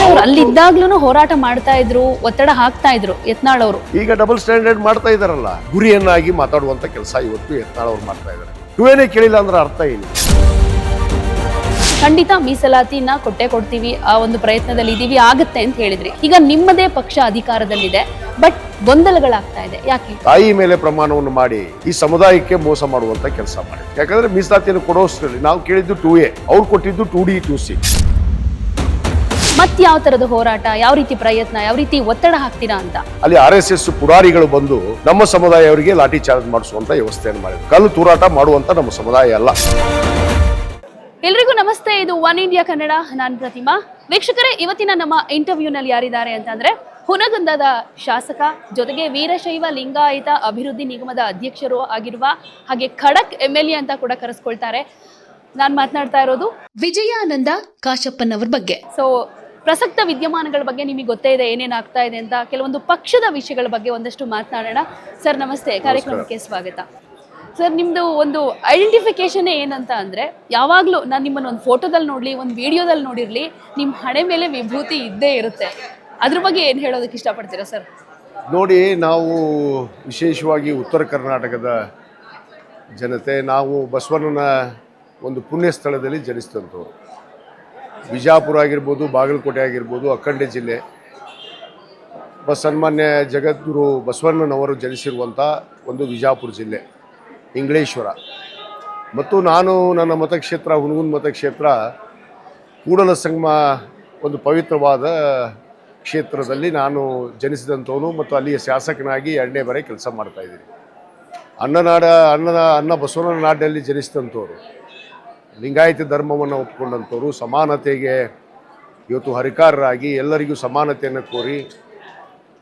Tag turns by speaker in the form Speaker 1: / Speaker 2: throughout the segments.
Speaker 1: ಅವ್ರು ಅಲ್ಲಿದ್ದಾಗ್ಲೂ ಹೋರಾಟ ಮಾಡ್ತಾ ಇದ್ರು ಒತ್ತಡ ಹಾಕ್ತಾ ಇದ್ರು ಯತ್ನಾಳ್ ಅವರು.
Speaker 2: ಈಗ ಡಬಲ್ ಸ್ಟ್ಯಾಂಡರ್ಡ್ ಮಾಡ್ತಾ ಇದಾರಲ್ಲ ಗುರಿಯನ್ನಾಗಿ ಮಾತಾಡುವಂತ ಕೆಲಸ ಇವತ್ತು ಯತ್ನಾಳ್ ಅವ್ರು ಮಾಡ್ತಾ ಇದ್ದಾರೆ ನೀವೇನೇ ಕೇಳಿಲ್ಲ ಅಂದ್ರೆ ಅರ್ಥ ಏನು
Speaker 1: ಖಂಡಿತ ಮೀಸಲಾತಿನ ಕೊಟ್ಟೆ ಕೊಡ್ತೀವಿ ಆ ಒಂದು ಪ್ರಯತ್ನದಲ್ಲಿ ಇದೀವಿ ಆಗತ್ತೆ ಅಂತ ಹೇಳಿದ್ರಿ. ಈಗ ನಿಮ್ಮದೇ ಪಕ್ಷ ಅಧಿಕಾರದಲ್ಲಿದೆ ಬಟ್ ಗೊಂದಲಗಳಾಗ್ತಾ ಇದೆ ಯಾಕೆ?
Speaker 2: ತಾಯಿ ಮೇಲೆ ಪ್ರಮಾಣವನ್ನು ಮಾಡಿ ಈ ಸಮುದಾಯಕ್ಕೆ ಮೋಸ ಮಾಡುವಂತ ಕೆಲಸ ಮಾಡಿ. ಯಾಕಂದ್ರೆ ಮೀಸಲಾತಿಯನ್ನು ಕೊಡೋಷ್ಟರಲ್ಲಿ ನಾವು ಕೇಳಿದ್ದು ಟೂ ಎ ಅವ್ರು ಕೊಟ್ಟಿದ್ದು ಟೂ ಡಿ ಟೂ ಸಿ
Speaker 1: ಮತ್ ಯಾವ ತರದ ಹೋರಾಟ ಯಾವ ರೀತಿ ಪ್ರಯತ್ನ ಯಾವ ರೀತಿ ಒತ್ತಡ ಹಾಕ್ತೀರಾ ಅಂತ?
Speaker 2: ಅಲ್ಲಿ ಆರ್ ಎಸ್ ಎಸ್ ಪುರಾರಿಗಳು ಬಂದು ನಮ್ಮ ಸಮುದಾಯ ಅವರಿಗೆ ಲಾಠಿ ಚಾರ್ಜ್ ಮಾಡಿಸುವಂತ ವ್ಯವಸ್ಥೆಯನ್ನು ಮಾಡಿದ್ರು. ಕಲ್ಲು ತೂರಾಟ ಮಾಡುವಂತ ನಮ್ಮ ಸಮುದಾಯ ಅಲ್ಲ.
Speaker 1: ಎಲ್ರಿಗೂ ನಮಸ್ತೆ ಇದು ಒನ್ ಇಂಡಿಯಾ ಕನ್ನಡ. ನಾನು ಪ್ರತಿಮಾ. ವೀಕ್ಷಕರೇ ಇವತ್ತಿನ ನಮ್ಮ ಇಂಟರ್ವ್ಯೂನಲ್ಲಿ ಯಾರಿದ್ದಾರೆ ಅಂತಂದ್ರೆ ಹುನಗುಂದದ ಶಾಸಕ ಜೊತೆಗೆ ವೀರಶೈವ ಲಿಂಗಾಯತ ಅಭಿವೃದ್ಧಿ ನಿಗಮದ ಅಧ್ಯಕ್ಷರು ಆಗಿರುವ ಹಾಗೆ ಖಡಕ್ ಎಂ ಎಲ್ ಎ ಅಂತ ಕೂಡ ಕರೆಸ್ಕೊಳ್ತಾರೆ. ನಾನು ಮಾತನಾಡ್ತಾ ಇರೋದು ವಿಜಯಾನಂದ ಕಾಶಪ್ಪನವ್ರ ಬಗ್ಗೆ. ಸೊ ಪ್ರಸಕ್ತ ವಿದ್ಯಮಾನಗಳ ಬಗ್ಗೆ ನಿಮಗೆ ಗೊತ್ತೇ ಇದೆ ಏನೇನು ಆಗ್ತಾ ಇದೆ ಅಂತ ಕೆಲವೊಂದು ಪಕ್ಷದ ವಿಷಯಗಳ ಬಗ್ಗೆ ಒಂದಷ್ಟು ಮಾತನಾಡೋಣ. ಸರ್ ನಮಸ್ತೆ. ಕಾರ್ಯಕ್ರಮಕ್ಕೆ ಸ್ವಾಗತ. ಸರ್ ನಿಮ್ಮದು ಒಂದು ಐಡೆಂಟಿಫಿಕೇಶನ್ ಏನಂತ ಅಂದರೆ ಯಾವಾಗಲೂ ನಾನು ನಿಮ್ಮನ್ನ ಒಂದು ಫೋಟೋದಲ್ಲಿ ನೋಡಲಿ ಒಂದು ವಿಡಿಯೋದಲ್ಲಿ ನೋಡಿರಲಿ ನಿಮ್ಮ ಹಣೆ ಮೇಲೆ ವಿಭೂತಿ ಇದ್ದೇ ಇರುತ್ತೆ. ಅದ್ರ ಬಗ್ಗೆ ಏನು ಹೇಳೋದಕ್ಕೆ ಇಷ್ಟಪಡ್ತೀರಾ ಸರ್?
Speaker 2: ನೋಡಿ ನಾವು ವಿಶೇಷವಾಗಿ ಉತ್ತರ ಕರ್ನಾಟಕದ ಜನತೆ ನಾವು ಬಸವಣ್ಣನ ಒಂದು ಪುಣ್ಯ ಸ್ಥಳದಲ್ಲಿ ಜನಿಸಿದಂಥವ್ರು. ಬಿಜಾಪುರ ಆಗಿರ್ಬೋದು, ಬಾಗಲಕೋಟೆ ಆಗಿರ್ಬೋದು, ಅಖಂಡ ಜಿಲ್ಲೆ. ಸನ್ಮಾನ್ಯ ಜಗದ್ಗುರು ಬಸವಣ್ಣನವರು ಜನಿಸಿರುವಂಥ ಒಂದು ವಿಜಾಪುರ ಜಿಲ್ಲೆ ಇಂಗ್ಳೇಶ್ವರ ಮತ್ತು ನಾನು ನನ್ನ ಮತಕ್ಷೇತ್ರ ಹುನಗುನ್ ಮತಕ್ಷೇತ್ರ, ಕೂಡಲ ಸಂಗಮ ಒಂದು ಪವಿತ್ರವಾದ ಕ್ಷೇತ್ರದಲ್ಲಿ ನಾನು ಜನಿಸಿದಂಥವನು ಮತ್ತು ಅಲ್ಲಿಯ ಶಾಸಕನಾಗಿ ಎರಡನೇ ಬಾರಿ ಕೆಲಸ ಮಾಡ್ತಾಯಿದ್ದೀನಿ ಅನ್ನನಾಡ ಅನ್ನದ ಅನ್ನ ಬಸವನ ನಾಡಿನಲ್ಲಿ ಜನಿಸಿದಂಥವ್ರು. ಲಿಂಗಾಯತ ಧರ್ಮವನ್ನು ಒಪ್ಪಿಕೊಂಡಂಥವ್ರು ಸಮಾನತೆಗೆ ಇವತ್ತು ಹರಿಕಾರರಾಗಿ ಎಲ್ಲರಿಗೂ ಸಮಾನತೆಯನ್ನು ಕೋರಿ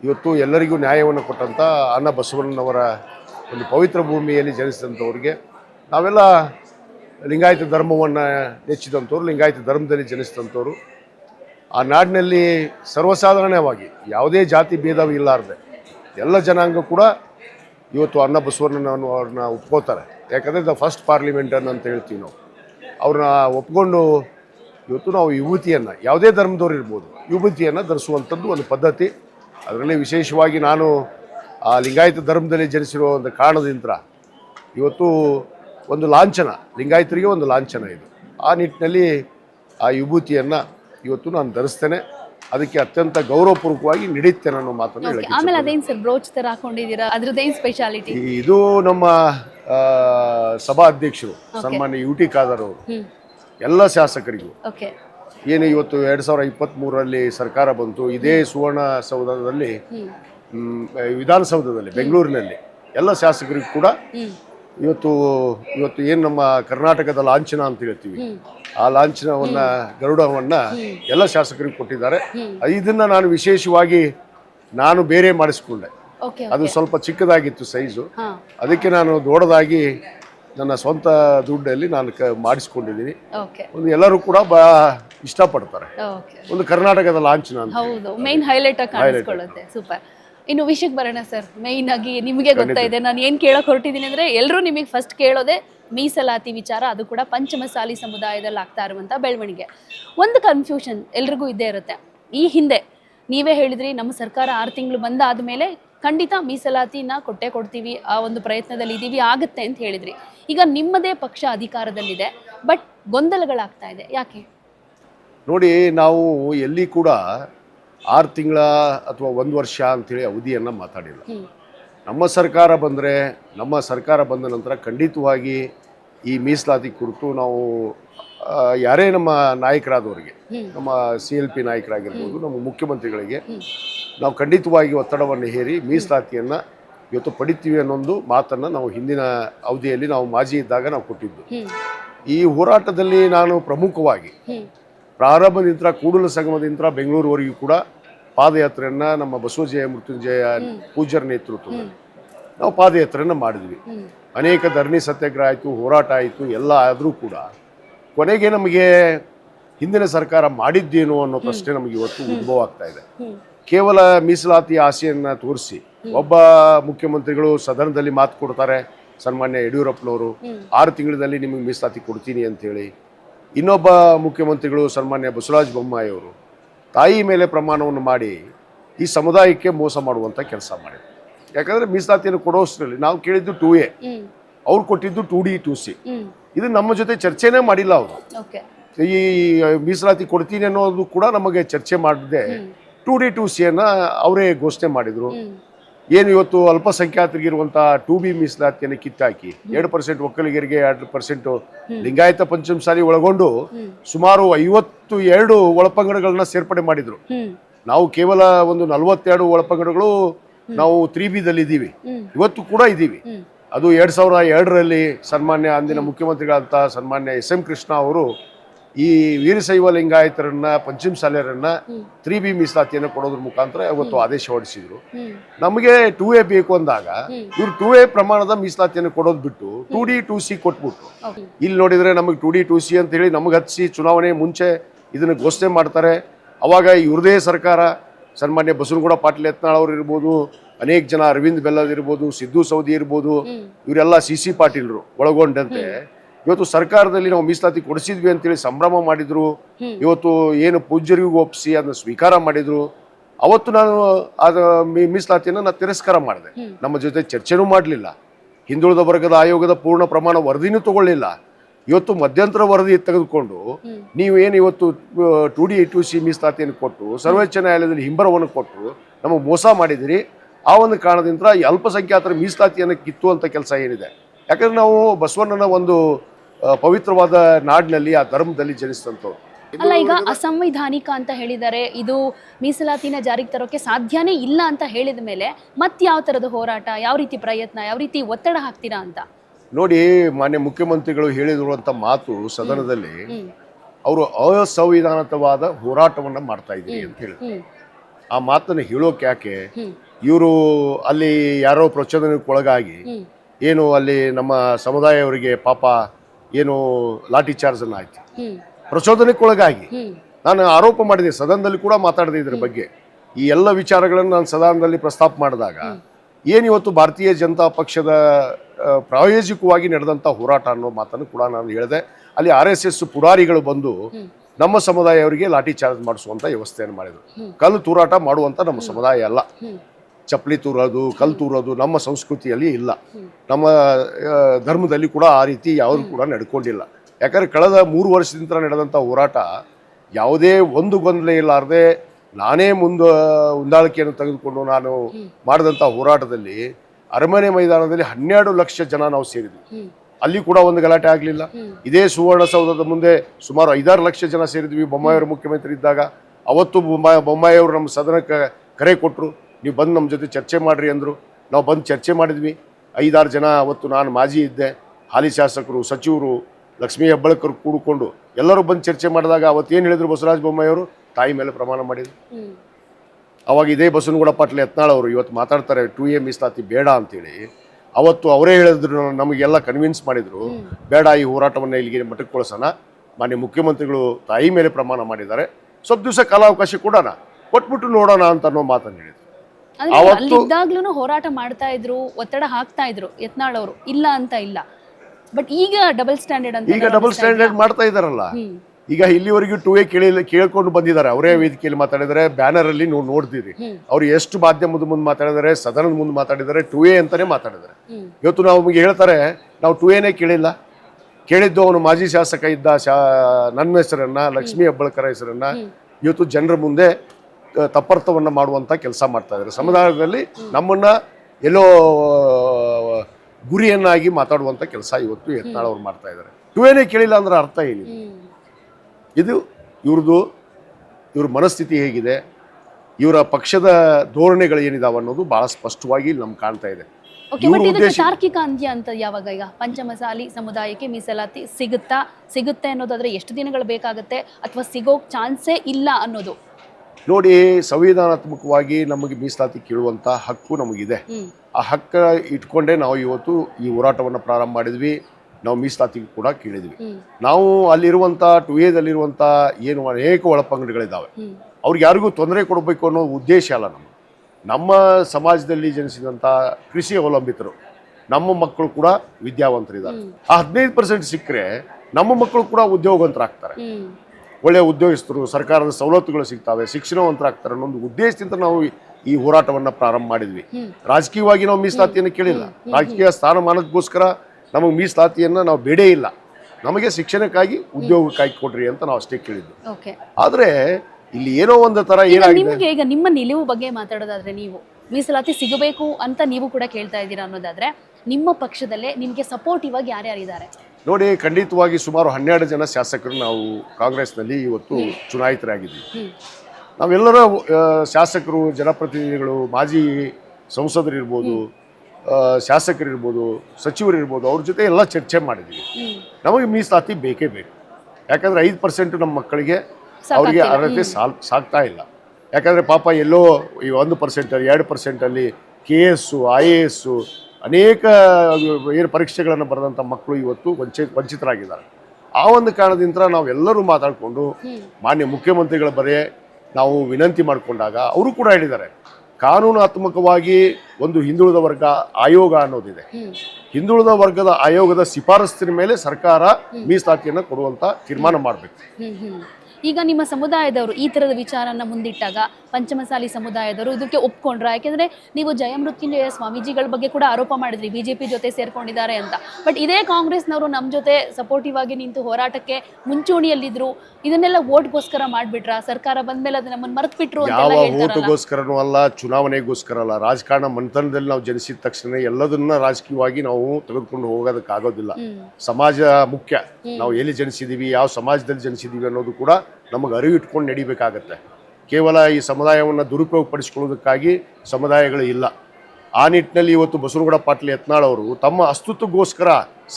Speaker 2: ಇವತ್ತು ಎಲ್ಲರಿಗೂ ನ್ಯಾಯವನ್ನು ಕೊಟ್ಟಂಥ ಅನ್ನ ಬಸವಣ್ಣನವರ ಒಂದು ಪವಿತ್ರ ಭೂಮಿಯಲ್ಲಿ ಜನಿಸಿದಂಥವ್ರಿಗೆ ನಾವೆಲ್ಲ ಲಿಂಗಾಯತ ಧರ್ಮವನ್ನು ನೆಚ್ಚಿದಂಥವ್ರು, ಲಿಂಗಾಯತ ಧರ್ಮದಲ್ಲಿ ಜನಿಸಿದಂಥವ್ರು. ಆ ನಾಡಿನಲ್ಲಿ ಸರ್ವಸಾಧಾರಣವಾಗಿ ಯಾವುದೇ ಜಾತಿ ಭೇದವಿಲ್ಲಾರ್ದೆ ಎಲ್ಲ ಜನಾಂಗ ಕೂಡ ಇವತ್ತು ಅನ್ನ ಬಸವಣ್ಣನವ್ರನ್ನ ಒಪ್ಕೋತಾರೆ. ಯಾಕಂದರೆ ದ ಫಸ್ಟ್ ಪಾರ್ಲಿಮೆಂಟ್ ಅಂತ ಹೇಳ್ತೀವಿ ನಾವು. ಅವ್ರನ್ನ ಒಪ್ಕೊಂಡು ಇವತ್ತು ನಾವು ವಿಭೂತಿಯನ್ನು ಯಾವುದೇ ಧರ್ಮದವ್ರು ಇರ್ಬೋದು ವಿಭೂತಿಯನ್ನು ಧರಿಸುವಂಥದ್ದು ಒಂದು ಪದ್ಧತಿ. ಅದರಲ್ಲಿ ವಿಶೇಷವಾಗಿ ನಾನು ಆ ಲಿಂಗಾಯತ ಧರ್ಮದಲ್ಲಿ ಜನಿಸಿರೋ ಒಂದು ಕಾರಣದಿಂದ ಇವತ್ತು ಒಂದು ಲಾಂಛನ, ಲಿಂಗಾಯತರಿಗೆ ಒಂದು ಲಾಂಛನ ಇದು. ಆ ನಿಟ್ಟಿನಲ್ಲಿ ಆ ವಿಭೂತಿಯನ್ನು ಇವತ್ತು ನಾನು ಧರಿಸ್ತೇನೆ. ಅದಕ್ಕೆ ಅತ್ಯಂತ ಗೌರವಪೂರ್ವಕವಾಗಿ ನಡೀತೇನೆ ಅನ್ನೋ ಮಾತನ್ನು ಹೇಳಕ್ಕೆ
Speaker 1: ಆಮೇಲೆ ಅದೇನು ಸರ್ ಬ್ರೋಚ್ ತರ ಹಾಕೊಂಡಿದ್ದೀರಾ? ಅದ್ರದ್ದೇನು ಸ್ಪೆಷಾಲಿಟಿ
Speaker 2: ಇದು ನಮ್ಮ ಸಭಾಧ್ಯಕ್ಷರು ಸನ್ಮಾನ್ಯ ಯು ಟಿ ಖಾದರ್ ಅವರು. ಎಲ್ಲ ಶಾಸಕರಿಗೂ. ಏನು ಇವತ್ತು ಎರಡು ಸಾವಿರದ ಇಪ್ಪತ್ತ್ಮೂರರಲ್ಲಿ ಸರ್ಕಾರ ಬಂತು ಇದೇ ಸುವರ್ಣ ಸೌಧದಲ್ಲಿ ವಿಧಾನಸೌಧದಲ್ಲಿ ಬೆಂಗಳೂರಿನಲ್ಲಿ ಎಲ್ಲ ಶಾಸಕರಿಗೂ ಕೂಡ ಇವತ್ತು ಇವತ್ತು ಏನು ನಮ್ಮ ಕರ್ನಾಟಕದ ಲಾಂಛನ ಅಂತ ಹೇಳ್ತೀವಿ. ಆ ಲಾಂಛನವನ್ನ ಗರುಡವನ್ನ ಎಲ್ಲ ಶಾಸಕರಿಗೆ ಕೊಟ್ಟಿದ್ದಾರೆ. ಇದನ್ನ ನಾನು ವಿಶೇಷವಾಗಿ ನಾನು ಬೇರೆ ಮಾಡಿಸ್ಕೊಂಡೆ. ಅದು ಸ್ವಲ್ಪ ಚಿಕ್ಕದಾಗಿತ್ತು ಸೈಜು. ಅದಕ್ಕೆ ನಾನು ದೊಡ್ಡದಾಗಿ ನನ್ನ ಸ್ವಂತ ದುಡ್ಡಲ್ಲಿ ನಾನು ಕ ಮಾಡಿಸ್ಕೊಂಡಿದ್ದೀನಿ. ಒಂದು ಎಲ್ಲರೂ ಕೂಡ ಬಾ ಇಷ್ಟಪಡ್ತಾರೆ. ಒಂದು ಕರ್ನಾಟಕದ ಲಾಂಛನ
Speaker 1: ಹೌದು ಮೇನ್ ಹೈಲೈಟ್ ಆಗಿ ಕಾಣಿಸ್ಕೊಳ್ಳುತ್ತೆ. ಸೂಪರ್. ಇನ್ನು ವಿಷಯಕ್ಕೆ ಬರೋಣ ಸರ್. ಮೈನ್ ಆಗಿ ನಿಮಗೆ ಗೊತ್ತಾಯಿದೆ ನಾನು ಏನು ಕೇಳೋಕೆ ಹೊರಟಿದ್ದೀನಿ ಅಂದರೆ ಎಲ್ಲರೂ ನಿಮಗೆ ಫಸ್ಟ್ ಕೇಳೋದೇ ಮೀಸಲಾತಿ ವಿಚಾರ ಅದು ಕೂಡ ಪಂಚಮಸಾಲಿ ಸಮುದಾಯದಲ್ಲಿ ಆಗ್ತಾ ಇರುವಂಥ ಬೆಳವಣಿಗೆ. ಒಂದು ಕನ್ಫ್ಯೂಷನ್ ಎಲ್ರಿಗೂ ಇದ್ದೇ ಇರುತ್ತೆ. ಈ ಹಿಂದೆ ನೀವೇ ಹೇಳಿದ್ರಿ ನಮ್ಮ ಸರ್ಕಾರ ಆರು ತಿಂಗಳು ಬಂದಾದ ಮೇಲೆ ಖಂಡಿತ ಮೀಸಲಾತಿನ ಕೊಟ್ಟೆ ಕೊಡ್ತೀವಿ ಆ ಒಂದು ಪ್ರಯತ್ನದಲ್ಲಿ ಇದ್ದೀವಿ ಆಗುತ್ತೆ ಅಂತ ಹೇಳಿದ್ರಿ. ಈಗ ನಿಮ್ಮದೇ ಪಕ್ಷ ಅಧಿಕಾರದಲ್ಲಿದೆ ಬಟ್ ಗೊಂದಲಗಳಾಗ್ತಾ ಇದೆ. ಯಾಕೆ?
Speaker 2: ನೋಡಿ ನಾವು ಎಲ್ಲಿ ಕೂಡ ಆರು ತಿಂಗಳ ಅಥವಾ ಒಂದು ವರ್ಷ ಅಂತೇಳಿ ಅವಧಿಯನ್ನು ಮಾತಾಡಿಲ್ಲ. ನಮ್ಮ ಸರ್ಕಾರ ಬಂದರೆ ನಮ್ಮ ಸರ್ಕಾರ ಬಂದ ನಂತರ ಖಂಡಿತವಾಗಿ ಈ ಮೀಸಲಾತಿ ಕುರಿತು ನಾವು ಯಾರೇ ನಮ್ಮ ನಾಯಕರಾದವರಿಗೆ ನಮ್ಮ ಸಿ ಎಲ್ ಪಿ ನಾಯಕರಾಗಿರ್ಬೋದು ನಮ್ಮ ಮುಖ್ಯಮಂತ್ರಿಗಳಿಗೆ ನಾವು ಖಂಡಿತವಾಗಿ ಒತ್ತಡವನ್ನು ಹೇರಿ ಮೀಸಲಾತಿಯನ್ನು ಇವತ್ತು ಪಡಿತೀವಿ ಅನ್ನೊಂದು ಮಾತನ್ನು ನಾವು ಹಿಂದಿನ ಅವಧಿಯಲ್ಲಿ ನಾವು ಮಾಜಿ ಇದ್ದಾಗ ನಾವು ಕೊಟ್ಟಿದ್ದು. ಈ ಹೋರಾಟದಲ್ಲಿ ನಾನು ಪ್ರಮುಖವಾಗಿ ಪ್ರಾರಂಭದಿಂದ ಕೂಡಲ ಸಂಗಮದಿಂದ ಬೆಂಗಳೂರುವರೆಗೂ ಕೂಡ ಪಾದಯಾತ್ರೆಯನ್ನು ನಮ್ಮ ಬಸವಜಯ ಮೃತ್ಯುಂಜಯ ಪೂಜ್ಯರ ನೇತೃತ್ವದಲ್ಲಿ ನಾವು ಪಾದಯಾತ್ರೆಯನ್ನು ಮಾಡಿದ್ವಿ. ಅನೇಕ ಧರಣಿ ಸತ್ಯಾಗ್ರಹ ಆಯಿತು ಹೋರಾಟ ಆಯಿತು ಎಲ್ಲ ಆದರೂ ಕೂಡ ಕೊನೆಗೆ ನಮಗೆ ಹಿಂದಿನ ಸರ್ಕಾರ ಮಾಡಿದ್ದೇನು ಅನ್ನೋ ಪ್ರಶ್ನೆ ನಮಗೆ ಇವತ್ತು ಉದ್ಭವ ಆಗ್ತಾ ಇದೆ. ಕೇವಲ ಮೀಸಲಾತಿ ಆಸೆಯನ್ನು ತೋರಿಸಿ ಒಬ್ಬ ಮುಖ್ಯಮಂತ್ರಿಗಳು ಸದನದಲ್ಲಿ ಮಾತು ಕೊಡ್ತಾರೆ ಸನ್ಮಾನ್ಯ ಯಡಿಯೂರಪ್ಪನವರು ಆರು ತಿಂಗಳಲ್ಲಿ ನಿಮಗೆ ಮೀಸಲಾತಿ ಕೊಡ್ತೀನಿ ಅಂತ ಹೇಳಿ ಇನ್ನೊಬ್ಬ ಮುಖ್ಯಮಂತ್ರಿಗಳು ಸನ್ಮಾನ್ಯ ಬಸವರಾಜ ಬೊಮ್ಮಾಯಿ ಅವರು ತಾಯಿ ಮೇಲೆ ಪ್ರಮಾಣವನ್ನು ಮಾಡಿ ಈ ಸಮುದಾಯಕ್ಕೆ ಮೋಸ ಮಾಡುವಂಥ ಕೆಲಸ ಮಾಡಿದ್ರು. ಯಾಕಂದರೆ ಮೀಸಲಾತಿಯನ್ನು ಕೊಡೋಷ್ಟರಲ್ಲಿ ನಾವು ಕೇಳಿದ್ದು ಟೂ ಎ ಅವ್ರು ಕೊಟ್ಟಿದ್ದು ಟೂ ಡಿ ಟೂ ಸಿ ಇದು ನಮ್ಮ ಜೊತೆ ಚರ್ಚೆನೇ ಮಾಡಿಲ್ಲ ಅವರು. ಈ ಮೀಸಲಾತಿ ಕೊಡ್ತೀನಿ ಅನ್ನೋದು ಕೂಡ ನಮಗೆ ಚರ್ಚೆ ಮಾಡದೆ. ಟೂ ಡಿ ಟೂ ಸಿಯನ್ನು ಅವರೇ ಘೋಷಣೆ ಮಾಡಿದರು. ಏನು ಇವತ್ತು ಅಲ್ಪಸಂಖ್ಯಾತರಿಗಿರುವಂಥ ಟು ಬಿ ಮೀಸಲಾತಿಯನ್ನು ಕಿತ್ತಾಕಿ ಎರಡು ಪರ್ಸೆಂಟ್ ಒಕ್ಕಲಿಗರಿಗೆ ಎರಡು ಪರ್ಸೆಂಟ್ ಲಿಂಗಾಯತ ಪಂಚಮಸಾಲಿ ಒಳಗೊಂಡು ಸುಮಾರು ಐವತ್ತು ಎರಡು ಒಳಪಂಗಡಗಳನ್ನ ಸೇರ್ಪಡೆ ಮಾಡಿದ್ರು. ನಾವು ಕೇವಲ ಒಂದು ನಲವತ್ತೆರಡು ಒಳಪಂಗಡಗಳು ನಾವು ತ್ರೀ ಬಿದಲ್ಲಿ ಇದ್ದೀವಿ
Speaker 1: ಹ್ಮ್.
Speaker 2: ಇವತ್ತು ಕೂಡ ಇದ್ದೀವಿ. ಅದು ಎರಡ್ ಸಾವಿರದ ಎರಡರಲ್ಲಿ ಸನ್ಮಾನ್ಯ ಅಂದಿನ ಮುಖ್ಯಮಂತ್ರಿಗಳಂತ ಸನ್ಮಾನ್ಯ ಎಸ್ ಎಂ ಕೃಷ್ಣ ಅವರು ಈ ವೀರಶೈವ ಲಿಂಗಾಯತರನ್ನ ಪಂಚಮ ಶಾಲೆಯರನ್ನ ತ್ರೀ ಬಿ ಮೀಸಲಾತಿಯನ್ನು ಕೊಡೋದ್ರ ಮುಖಾಂತರ ಅವತ್ತು ಆದೇಶ ಹೊರಡಿಸಿದ್ರು. ನಮಗೆ ಟೂ ಎ ಬೇಕು ಅಂದಾಗ ಇವ್ರು ಟೂ ಎ ಪ್ರಮಾಣದ ಮೀಸಲಾತಿಯನ್ನು ಕೊಡೋದು ಬಿಟ್ಟು ಟೂ ಡಿ ಟೂ ಸಿ
Speaker 1: ಕೊಟ್ಬಿಟ್ಟು
Speaker 2: ಇಲ್ಲಿ ನೋಡಿದ್ರೆ ನಮಗೆ ಟು ಡಿ ಟು ಸಿ ಅಂತ ಹೇಳಿ ನಮಗೆ ಹಚ್ಚಿ ಚುನಾವಣೆ ಮುಂಚೆ ಇದನ್ನು ಘೋಷಣೆ ಮಾಡ್ತಾರೆ. ಅವಾಗ ಇವ್ರದೇ ಸರ್ಕಾರ ಸನ್ಮಾನ್ಯ ಬಸವನಗೌಡ ಪಾಟೀಲ್ ಯತ್ನಾಳ್ ಅವರು ಇರ್ಬೋದು ಅನೇಕ ಜನ ಅರವಿಂದ್ ಬೆಲ್ಲದ್ ಇರ್ಬೋದು ಸಿದ್ದು ಸೌದಿ ಇರ್ಬೋದು ಇವರೆಲ್ಲ ಸಿ ಸಿ ಪಾಟೀಲ್ರು ಒಳಗೊಂಡಂತೆ. ಇವತ್ತು ಸರ್ಕಾರದಲ್ಲಿ ನಾವು ಮೀಸಲಾತಿ ಕೊಡಿಸಿದ್ವಿ ಅಂತೇಳಿ ಸಂಭ್ರಮ ಮಾಡಿದ್ರು. ಇವತ್ತು ಏನು ಪೂಜ್ಯರಿಗೂ ಒಪ್ಪಿಸಿ ಅದನ್ನ ಸ್ವೀಕಾರ ಮಾಡಿದ್ರು. ಅವತ್ತು ನಾನು ಅದ ಮೀಸಲಾತಿಯನ್ನು ನಾನು ತಿರಸ್ಕಾರ ಮಾಡಿದೆ. ನಮ್ಮ ಜೊತೆ ಚರ್ಚೆನೂ ಮಾಡಲಿಲ್ಲ. ಹಿಂದುಳಿದ ವರ್ಗದ ಆಯೋಗದ ಪೂರ್ಣ ಪ್ರಮಾಣ ವರದಿನೂ ತಗೊಳ್ಳಿಲ್ಲ. ಇವತ್ತು ಮಧ್ಯಂತರ ವರದಿ ತೆಗೆದುಕೊಂಡು ನೀವು ಏನು ಇವತ್ತು ಟು ಡಿ ಟು ಸಿ ಮೀಸಲಾತಿಯನ್ನು ಕೊಟ್ಟು ಸರ್ವೋಚ್ಚ ನ್ಯಾಯಾಲಯದಲ್ಲಿ ಹಿಂಬರವನ್ನು ಕೊಟ್ಟು ನಮಗೆ ಮೋಸ ಮಾಡಿದಿರಿ ಆ ಒಂದು ಕಾರಣದಿಂದ ಈ ಅಲ್ಪಸಂಖ್ಯಾತರ ಮೀಸಲಾತಿಯನ್ನು ಕಿತ್ತುವಂಥ ಕೆಲಸ ಏನಿದೆ. ಯಾಕಂದ್ರೆ ನಾವು ಬಸವಣ್ಣನ ಒಂದು ಪವಿತ್ರವಾದ ನಾಡಿನಲ್ಲಿ ಆ ಧರ್ಮದಲ್ಲಿ ಜನಿಸಿದಂಥವ್ರು.
Speaker 1: ಅಲ್ಲ ಈಗ ಅಸಂವಿಧಾನಿಕ ಅಂತ ಹೇಳಿದ್ದಾರೆ ಇದು ಮೀಸಲಾತಿನ ಜಾರಿಗೆ ತರೋಕೆ ಸಾಧ್ಯನೇ ಇಲ್ಲ ಅಂತ ಹೇಳಿದ ಮೇಲೆ ಮತ್ತೆ ಯಾವ ತರದ ಹೋರಾಟ ಯಾವ ರೀತಿ ಪ್ರಯತ್ನ ಯಾವ ರೀತಿ ಒತ್ತಡ ಹಾಕ್ತೀರಾ ಅಂತ?
Speaker 2: ನೋಡಿ ಮಾನ್ಯ ಮುಖ್ಯಮಂತ್ರಿಗಳು ಹೇಳಿರುವಂಥ ಮಾತು ಸದನದಲ್ಲಿ ಅವರು ಅಸಂವಿಧಾನಿತವಾದ ಹೋರಾಟವನ್ನ ಮಾಡ್ತಾ ಇದ್ದೀರಿ ಅಂತ
Speaker 1: ಹೇಳಿ
Speaker 2: ಆ ಮಾತನ್ನು ಹೇಳೋಕೆ ಯಾಕೆ? ಇವರು ಅಲ್ಲಿ ಯಾರೋ
Speaker 1: ಪ್ರಚೋದನಕ್ಕೊಳಗಾಗಿ
Speaker 2: ಏನು ಅಲ್ಲಿ ನಮ್ಮ ಸಮುದಾಯವರಿಗೆ ಪಾಪ ಏನು ಲಾಠಿ ಚಾರ್ಜ್ ಅನ್ನ ಆಯ್ತು
Speaker 1: ಪ್ರಚೋದನೆಕ್ಕೊಳಗಾಗಿ
Speaker 2: ನಾನು ಆರೋಪ ಮಾಡಿದೆ ಸದನದಲ್ಲಿ ಕೂಡ ಮಾತಾಡಿದೆ ಇದ್ರ ಬಗ್ಗೆ. ಈ ಎಲ್ಲ ವಿಚಾರಗಳನ್ನು ನಾನು ಸದನದಲ್ಲಿ ಪ್ರಸ್ತಾಪ ಮಾಡಿದಾಗ ಏನು ಇವತ್ತು ಭಾರತೀಯ ಜನತಾ ಪಕ್ಷದ ಪ್ರಾಯೋಜಿಕವಾಗಿ ನಡೆದಂಥ ಹೋರಾಟ ಅನ್ನೋ ಮಾತನ್ನು ಕೂಡ ನಾನು ಹೇಳಿದೆ. ಅಲ್ಲಿ ಆರ್ ಎಸ್ ಎಸ್ ಪುರಾರಿಗಳು ಬಂದು ನಮ್ಮ ಸಮುದಾಯ ಅವರಿಗೆ ಲಾಠಿ ಚಾರ್ಜ್ ಮಾಡಿಸುವಂಥ ವ್ಯವಸ್ಥೆಯನ್ನು ಮಾಡಿದರು. ಕಲ್ಲು ತೂರಾಟ ಮಾಡುವಂಥ ನಮ್ಮ ಸಮುದಾಯ ಅಲ್ಲ. ಚಪ್ಪಲಿ ತೂರೋದು, ಕಲ್ಲು ತೂರೋದು ನಮ್ಮ ಸಂಸ್ಕೃತಿಯಲ್ಲಿ ಇಲ್ಲ. ನಮ್ಮ ಧರ್ಮದಲ್ಲಿ ಕೂಡ ಆ ರೀತಿ ಯಾವುದು ಕೂಡ ನಡ್ಕೊಂಡಿಲ್ಲ. ಯಾಕಂದ್ರೆ ಕಳೆದ ಮೂರು ವರ್ಷದಿಂದ ನಡೆದಂಥ ಹೋರಾಟ ಯಾವುದೇ ಒಂದು ಗೊಂದಲ ಇಲ್ಲಾರದೆ ನಾನೇ ಮುಂದೆ, ಹೊಂದಾಣಿಕೆಯನ್ನು ತೆಗೆದುಕೊಂಡು ನಾನು ಮಾಡಿದಂಥ ಹೋರಾಟದಲ್ಲಿ ಅರಮನೆ ಮೈದಾನದಲ್ಲಿ ಹನ್ನೆರಡು ಲಕ್ಷ ಜನ ನಾವು ಸೇರಿದ್ವಿ. ಅಲ್ಲಿ ಕೂಡ ಒಂದು ಗಲಾಟೆ ಆಗಲಿಲ್ಲ. ಇದೇ ಸುವರ್ಣಸೌಧದ ಮುಂದೆ ಸುಮಾರು ಐದಾರು ಲಕ್ಷ ಜನ ಸೇರಿದ್ವಿ. ಬೊಮ್ಮಾಯಿಯವರು ಮುಖ್ಯಮಂತ್ರಿ ಇದ್ದಾಗ ಅವತ್ತು ಬೊಮ್ಮಾಯಿ, ಬೊಮ್ಮಾಯಿಯವರು ನಮ್ಮ ಸದನಕ್ಕೆ ಕರೆ ಕೊಟ್ಟರು ನೀವು ಬಂದು ನಮ್ಮ ಜೊತೆ ಚರ್ಚೆ ಮಾಡ್ರಿ ಅಂದರು. ನಾವು ಬಂದು ಚರ್ಚೆ ಮಾಡಿದ್ವಿ. ಐದಾರು ಜನ ಅವತ್ತು ನಾನು ಮಾಜಿ ಇದ್ದೆ. ಹಾಲಿ ಶಾಸಕರು ಸಚಿವರು ಲಕ್ಷ್ಮೀ ಹೆಬ್ಬಳಕರು ಕೂಡಿಕೊಂಡು ಎಲ್ಲರೂ ಬಂದು ಚರ್ಚೆ ಮಾಡಿದಾಗ ಅವತ್ತೇನು ಹೇಳಿದರು ಬಸವರಾಜ ಬೊಮ್ಮಾಯಿಯವರು ತಾಯಿ ಮೇಲೆ ಪ್ರಮಾಣ ಮಾಡಿದ್ರು. ಅವಾಗ ಇದೇ ಬಸವನಗೌಡ ಪಾಟೀಲ್ ಯತ್ನಾಳ್ ಅವರು ಇವತ್ತು ಮಾತಾಡ್ತಾರೆ ಟು ಎ ಮೀಸಲಾತಿ ಬೇಡ ಅಂತೇಳಿ. ಅವತ್ತು ಅವರೇ ಹೇಳಿದ್ರು ನಮಗೆಲ್ಲ ಕನ್ವಿನ್ಸ್ ಮಾಡಿದ್ರು. ಬೇಡ ಈ ಹೋರಾಟವನ್ನು ಇಲ್ಲಿಗೆ ಮಟ್ಟಕ್ಕೊಳಿಸೋಣ. ಮಾನ್ಯ ಮುಖ್ಯಮಂತ್ರಿಗಳು ತಾಯಿ ಮೇಲೆ ಪ್ರಮಾಣ ಮಾಡಿದ್ದಾರೆ. ಸ್ವಲ್ಪ ದಿವಸ ಕಾಲಾವಕಾಶ ಕೊಡೋಣ. ಕೊಟ್ಬಿಟ್ಟು ನೋಡೋಣ ಅಂತ ಅನ್ನೋ ಮಾತನ್ನು ಹೇಳಿದ್ರು. ಅವತ್ತು-
Speaker 1: ಅಲ್ಲಿದ್ದಾಗ್ಲೂ ಹೋರಾಟ ಮಾಡ್ತಾ ಇದ್ರು ಒತ್ತಡ ಹಾಕ್ತಾ ಇದ್ರು ಯತ್ನಾಳ್ ಅವರು. ಇಲ್ಲ ಅಂತ ಇಲ್ಲ. ಬಟ್ ಈಗ ಡಬಲ್ ಸ್ಟ್ಯಾಂಡರ್ಡ್ ಅಂತ
Speaker 2: ಈಗ ಡಬಲ್ ಸ್ಟ್ಯಾಂಡರ್ಡ್ ಮಾಡ್ತಾ ಇದ್ದಾರಲ್ಲ ಈಗ ಇಲ್ಲಿವರೆಗೂ ಟೂ ಎ ಕೇಳಿ ಕೇಳ್ಕೊಂಡು ಬಂದಿದ್ದಾರೆ. ಅವರೇ ವೇದಿಕೆಯಲ್ಲಿ ಮಾತಾಡಿದರೆ ಬ್ಯಾನರ್ ಅಲ್ಲಿ ನೀವು ನೋಡ್ತೀರಿ. ಅವ್ರು ಎಷ್ಟು ಮಾಧ್ಯಮದ ಮುಂದೆ ಮಾತಾಡಿದರೆ ಸದನದ ಮುಂದೆ ಮಾತಾಡಿದರೆ ಟೂ ಎ ಅಂತಾನೆ ಮಾತಾಡಿದ್ದಾರೆ. ಇವತ್ತು ನಾವು ನಮಗೆ ಹೇಳ್ತಾರೆ ನಾವು ಟೂ ಎನೇ ಕೇಳಿಲ್ಲ. ಕೇಳಿದ್ದು ಅವನು ಮಾಜಿ ಶಾಸಕ ಇದ್ದ ಶಾ ನನ್ನ ಹೆಸರನ್ನ ಲಕ್ಷ್ಮೀ ಹೆಬ್ಬಳ್ಕರ ಹೆಸರನ್ನ. ಇವತ್ತು ಜನರ ಮುಂದೆ ತಪ್ಪರ್ಥವನ್ನ ಮಾಡುವಂತ ಕೆಲಸ ಮಾಡ್ತಾ ಇದ್ದಾರೆ. ಸಮುದಾಯದಲ್ಲಿ ನಮ್ಮನ್ನ ಎಲ್ಲೋ ಗುರಿಯನ್ನಾಗಿ ಮಾತಾಡುವಂತ ಕೆಲಸ ಇವತ್ತು ಯತ್ನಾಳ್ ಅವ್ರು ಮಾಡ್ತಾ ಇದ್ದಾರೆ. ಇವೇನೇ ಕೇಳಿಲ್ಲ ಅಂದ್ರೆ ಅರ್ಥ ಏನಿದೆ ಇದು ಇವ್ರದ್ದು ಇವ್ರ ಮನಸ್ಥಿತಿ ಹೇಗಿದೆ ಇವರ ಪಕ್ಷದ ಧೋರಣೆಗಳು ಏನಿದಾವೆ ಅನ್ನೋದು ಬಹಳ ಸ್ಪಷ್ಟವಾಗಿ ಇಲ್ಲಿ ನಮ್ಗೆ ಕಾಣ್ತಾ ಇದೆ.
Speaker 1: ತಾರ್ಕಿಕ ಅಂತ್ಯ ಅಂತ ಯಾವಾಗ ಈಗ ಪಂಚಮಸಾಲಿ ಸಮುದಾಯಕ್ಕೆ ಮೀಸಲಾತಿ ಸಿಗುತ್ತಾ ಸಿಗುತ್ತೆ ಅನ್ನೋದಾದ್ರೆ ಎಷ್ಟು ದಿನಗಳು ಬೇಕಾಗುತ್ತೆ ಅಥವಾ ಸಿಗೋಕ್ ಚಾನ್ಸೇ ಇಲ್ಲ ಅನ್ನೋದು?
Speaker 2: ನೋಡಿ ಸಂವಿಧಾನಾತ್ಮಕವಾಗಿ ನಮಗೆ ಮೀಸಲಾತಿ ಕೇಳುವಂಥ ಹಕ್ಕು ನಮಗಿದೆ. ಆ ಹಕ್ಕ ಇಟ್ಕೊಂಡೇ ನಾವು ಇವತ್ತು ಈ ಹೋರಾಟವನ್ನು ಪ್ರಾರಂಭ ಮಾಡಿದ್ವಿ. ನಾವು ಮೀಸಲಾತಿ ಕೂಡ ಕೇಳಿದ್ವಿ. ನಾವು ಅಲ್ಲಿರುವಂಥ ಟು ಎದಲ್ಲಿರುವಂಥ ಏನು ಅನೇಕ ಒಳಪಂಗಡಗಳಿದ್ದಾವೆ ಅವ್ರಿಗೆ ಯಾರಿಗೂ ತೊಂದರೆ ಕೊಡಬೇಕು ಅನ್ನೋ ಉದ್ದೇಶ ಅಲ್ಲ ನಮ್ಮ ನಮ್ಮ ಸಮಾಜದಲ್ಲಿ ಜನಿಸಿದಂಥ ಕೃಷಿ ಅವಲಂಬಿತರು ನಮ್ಮ ಮಕ್ಕಳು ಕೂಡ ವಿದ್ಯಾವಂತರಿದ್ದಾರೆ. ಆ ಹದಿನೈದು ಪರ್ಸೆಂಟ್ ಸಿಕ್ಕರೆ ನಮ್ಮ ಮಕ್ಕಳು ಕೂಡ ಉದ್ಯೋಗವಂತರಾಗ್ತಾರೆ. ಒಳ್ಳೆಯ ಉದ್ಯೋಗಸ್ಥರು ಸರ್ಕಾರದ ಸವಲತ್ತುಗಳು ಸಿಗ್ತವೆ. ಶಿಕ್ಷಣವಂತರಾಗ್ತಾರೆ ಅನ್ನೋ ಒಂದು ಉದ್ದೇಶದಿಂದ ನಾವು ಈ- ಹೋರಾಟವನ್ನು ಪ್ರಾರಂಭ ಮಾಡಿದ್ವಿ. ರಾಜಕೀಯವಾಗಿ ನಾವು ಮೀಸಲಾತಿಯನ್ನು ಕೇಳಿಲ್ಲ. ರಾಜಕೀಯ ಸ್ಥಾನಮಾನಕ್ಕೋಸ್ಕರ ನಮಗೆ ಮೀಸಲಾತಿಯನ್ನ ನಾವು ಬೇಡೇ ಇಲ್ಲ. ನಮಗೆ ಶಿಕ್ಷಣಕ್ಕಾಗಿ ಉದ್ಯೋಗಕ್ಕಾಗಿ ಕೊಡ್ರಿ ಅಂತ ನಾವು ಅಷ್ಟೇ ಕೇಳಿದ್ವಿ.
Speaker 1: ಓಕೆ.
Speaker 2: ಆದ್ರೆ ಇಲ್ಲಿ ಏನೋ ಒಂದು ತರ ಏನಾಗಿದೆ?
Speaker 1: ನಿಮ್ಗೆ ಈಗ ನಿಮ್ಮ ನಿಲುವು ಬಗ್ಗೆ ಮಾತಾಡೋದಾದ್ರೆ ನೀವು ಮೀಸಲಾತಿ ಸಿಗಬೇಕು ಅಂತ ನೀವು ಕೂಡ ಕೇಳ್ತಾ ಇದ್ದೀರಾ ಅನ್ನೋದಾದ್ರೆ ನಿಮ್ಮ ಪಕ್ಷದಲ್ಲೇ ನಿಮಗೆ ಸಪೋರ್ಟಿವ್ ಆಗಿ ಯಾರ್ಯಾರಿದ್ದಾರೆ?
Speaker 2: ನೋಡಿ ಖಂಡಿತವಾಗಿ ಸುಮಾರು ಹನ್ನೆರಡು ಜನ ಶಾಸಕರು ನಾವು ಕಾಂಗ್ರೆಸ್ನಲ್ಲಿ ಇವತ್ತು
Speaker 1: ಚುನಾಯಿತರಾಗಿದ್ದೀವಿ.
Speaker 2: ನಾವೆಲ್ಲರ ಶಾಸಕರು ಜನಪ್ರತಿನಿಧಿಗಳು ಮಾಜಿ ಸಂಸದರಿರ್ಬೋದು ಶಾಸಕರಿರ್ಬೋದು ಸಚಿವರಿರ್ಬೋದು ಅವ್ರ ಜೊತೆ ಎಲ್ಲ ಚರ್ಚೆ
Speaker 1: ಮಾಡಿದ್ದೀವಿ.
Speaker 2: ನಮಗೆ ಮೀಸಲಾತಿ ಬೇಕೇ ಬೇಕು. ಯಾಕಂದ್ರೆ ಐದು ಪರ್ಸೆಂಟ್ ನಮ್ಮ ಮಕ್ಕಳಿಗೆ ಅವರಿಗೆ ಅರ್ಹತೆ ಸಾಲ್ ಸಾಕ್ತಾ ಇಲ್ಲ. ಯಾಕಂದ್ರೆ ಪಾಪ ಎಲ್ಲೋ ಈ ಒಂದು ಪರ್ಸೆಂಟಲ್ಲಿ ಎರಡು ಪರ್ಸೆಂಟಲ್ಲಿ K S I A S ಅನೇಕ, ಏನು ಪರೀಕ್ಷೆಗಳನ್ನು ಬರೆದಂಥ ಮಕ್ಕಳು ಇವತ್ತು ವಂಚಿ, ವಂಚಿತರಾಗಿದ್ದಾರೆ. ಆ ಒಂದು ಕಾರಣದಿಂದ ನಾವೆಲ್ಲರೂ ಮಾತಾಡಿಕೊಂಡು ಮಾನ್ಯ ಮುಖ್ಯಮಂತ್ರಿಗಳ ಬರೆಯ ನಾವು ವಿನಂತಿ ಮಾಡಿಕೊಂಡಾಗ ಅವರು ಕೂಡ ಹೇಳಿದ್ದಾರೆ, ಕಾನೂನಾತ್ಮಕವಾಗಿ ಒಂದು ಹಿಂದುಳಿದ ವರ್ಗ ಆಯೋಗ ಅನ್ನೋದಿದೆ. ಹಿಂದುಳಿದ ವರ್ಗದ ಆಯೋಗದ ಶಿಫಾರಸ್ಸಿನ ಮೇಲೆ ಸರ್ಕಾರ ಮೀಸಲಾತಿಯನ್ನು ಕೊಡುವಂತ ತೀರ್ಮಾನ ಮಾಡಬೇಕು.
Speaker 1: ಈಗ ನಿಮ್ಮ ಸಮುದಾಯದವರು ಈ ತರದ ವಿಚಾರನ ಮುಂದಿಟ್ಟಾಗ ಪಂಚಮಸಾಲಿ ಸಮುದಾಯದವರು ಇದಕ್ಕೆ ಒಪ್ಕೊಂಡ್ರ? ಯಾಕೆಂದ್ರೆ ನೀವು ಜಯಮೃತ್ಯುಂಜಯ ಸ್ವಾಮೀಜಿಗಳ ಬಗ್ಗೆ ಕೂಡ ಆರೋಪ ಮಾಡಿದ್ರಿ ಬಿಜೆಪಿ ಜೊತೆ ಸೇರ್ಕೊಂಡಿದ್ದಾರೆ ಅಂತ. ಬಟ್ ಇದೇ ಕಾಂಗ್ರೆಸ್ನವರು ನಮ್ಮ ಜೊತೆ ಸಪೋರ್ಟಿವ್ ಆಗಿ ನಿಂತು ಹೋರಾಟಕ್ಕೆ ಮುಂಚೂಣಿಯಲ್ಲಿದ್ರು. ಇದನ್ನೆಲ್ಲ ಓಟ್ಗೋಸ್ಕರ ಮಾಡ್ಬಿಟ್ರ? ಸರ್ಕಾರ ಬಂದ್ಮೇಲೆ ಅದು ನಮ್ಮನ್ನು ಮರ್ತ್ ಬಿಟ್ರು
Speaker 2: ಯಾವ
Speaker 1: ಹೇಳ್ತಾರಲ್ಲ.
Speaker 2: ಅಲ್ಲ ಚುನಾವಣೆಗೋಸ್ಕರ ಅಲ್ಲ ರಾಜಕಾರಣ ಮಂಥನದಲ್ಲಿ ನಾವು ಜನಿಸಿದ ತಕ್ಷಣ ಎಲ್ಲದನ್ನ ರಾಜಕೀಯವಾಗಿ ನಾವು ತೆಗೆದುಕೊಂಡು ಹೋಗೋದಕ್ಕಾಗೋದಿಲ್ಲ. ಸಮಾಜ ಮುಖ್ಯ. ನಾವು ಎಲ್ಲಿ ಜನಿಸಿದೀವಿ ಯಾವ ಸಮಾಜದಲ್ಲಿ ಜನಿಸಿದೀವಿ ಅನ್ನೋದು ಕೂಡ ನಮಗೆ ಅರಿವು ಇಟ್ಕೊಂಡು ನಡಿಬೇಕಾಗತ್ತೆ. ಕೇವಲ ಈ ಸಮುದಾಯವನ್ನು ದುರುಪಯೋಗಪಡಿಸ್ಕೊಳ್ಳೋದಕ್ಕಾಗಿ ಸಮುದಾಯಗಳು ಇಲ್ಲ. ಆ ನಿಟ್ಟಿನಲ್ಲಿ ಇವತ್ತು ಬಸವನಗೌಡ ಪಾಟೀಲ್ ಯತ್ನಾಳ್ ಅವರು ತಮ್ಮ ಅಸ್ತಿತ್ವಗೋಸ್ಕರ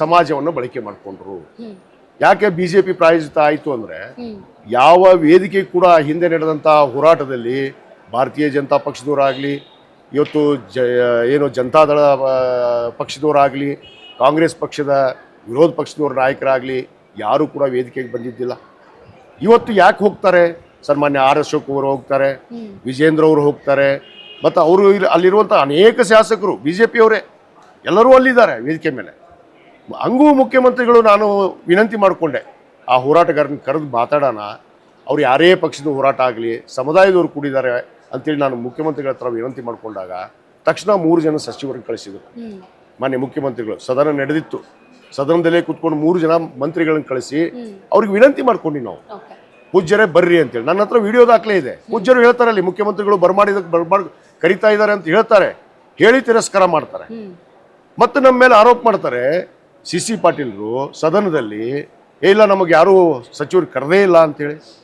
Speaker 2: ಸಮಾಜವನ್ನು ಬಳಕೆ ಮಾಡಿಕೊಂಡ್ರು. ಯಾಕೆ ಬಿ ಜೆ ಪಿ ಪ್ರಾಯೋಜಿತ ಆಯಿತು ಅಂದರೆ ಯಾವ ವೇದಿಕೆ ಕೂಡ ಹಿಂದೆ ನಡೆದಂಥ ಹೋರಾಟದಲ್ಲಿ ಭಾರತೀಯ ಜನತಾ ಪಕ್ಷದವರಾಗಲಿ, ಇವತ್ತು ಜ, ಏನು ಜನತಾದಳ ಪಕ್ಷದವರಾಗಲಿ, ಕಾಂಗ್ರೆಸ್ ಪಕ್ಷದ ವಿರೋಧ ಪಕ್ಷದವ್ರ ನಾಯಕರಾಗಲಿ ಯಾರೂ ಕೂಡ ವೇದಿಕೆಗೆ ಬಂದಿದ್ದಿಲ್ಲ. ಇವತ್ತು ಯಾಕೆ ಹೋಗ್ತಾರೆ? ಸನ್ಮಾನ್ಯ ಆರ್ ಅಶೋಕ್ ಅವರು ಹೋಗ್ತಾರೆ ವಿಜೇಂದ್ರ ಅವರು ಹೋಗ್ತಾರೆ ಮತ್ತು ಅವರು ಅಲ್ಲಿರುವಂಥ ಅನೇಕ ಶಾಸಕರು ಬಿ ಜೆ ಪಿಯವರೇ ಎಲ್ಲರೂ ಅಲ್ಲಿದ್ದಾರೆ ವೇದಿಕೆ ಮೇಲೆ. ಹಂಗೂ ಮುಖ್ಯಮಂತ್ರಿಗಳು ನಾನು ವಿನಂತಿ ಮಾಡಿಕೊಂಡೆ ಆ ಹೋರಾಟಗಾರನ ಕರೆದು ಮಾತಾಡೋಣ ಅವ್ರು ಯಾರೇ ಪಕ್ಷದ ಹೋರಾಟ ಆಗಲಿ ಸಮುದಾಯದವ್ರು ಕೂಡಿದ್ದಾರೆ ಅಂತೇಳಿ ನಾನು ಮುಖ್ಯಮಂತ್ರಿಗಳ ಹತ್ರ ವಿನಂತಿ ಮಾಡಿಕೊಂಡಾಗ ತಕ್ಷಣ ಮೂರು ಜನ ಸಚಿವರನ್ನು ಕಳಿಸಿದರು. ಮಾನ್ಯ ಮುಖ್ಯಮಂತ್ರಿಗಳು ಸದನ ನಡೆದಿತ್ತು. ಸದನದಲ್ಲೇ ಕುತ್ಕೊಂಡು ಮೂರು ಜನ ಮಂತ್ರಿಗಳನ್ನ ಕಳಿಸಿ ಅವ್ರಿಗೆ ವಿನಂತಿ ಮಾಡ್ಕೊಂಡಿ ನಾವು. ಪೂಜ್ಯರೇ ಬರ್ರಿ ಅಂತೇಳಿ ನನ್ನ ಹತ್ರ ವಿಡಿಯೋ ದಾಖಲೆ ಇದೆ. ಪೂಜ್ಯರು ಹೇಳ್ತಾರೆ ಅಲ್ಲಿ ಮುಖ್ಯಮಂತ್ರಿಗಳು ಬರ್ಮಾಡಿದಕ್ಕೆ ಬರ್ಮಾಡ್ ಕರಿತಾ ಇದ್ದಾರೆ ಅಂತ ಹೇಳ್ತಾರೆ. ಹೇಳಿ ತಿರಸ್ಕಾರ ಮಾಡ್ತಾರೆ. ಮತ್ತೆ ನಮ್ಮ ಮೇಲೆ ಆರೋಪ ಮಾಡ್ತಾರೆ. ಸಿ ಸಿ ಪಾಟೀಲ್ರು ಸದನದಲ್ಲಿ ಏ ಇಲ್ಲ ನಮಗೆ ಯಾರೂ ಸಚಿವರು ಕರೆದೇ ಇಲ್ಲ ಅಂತೇಳಿ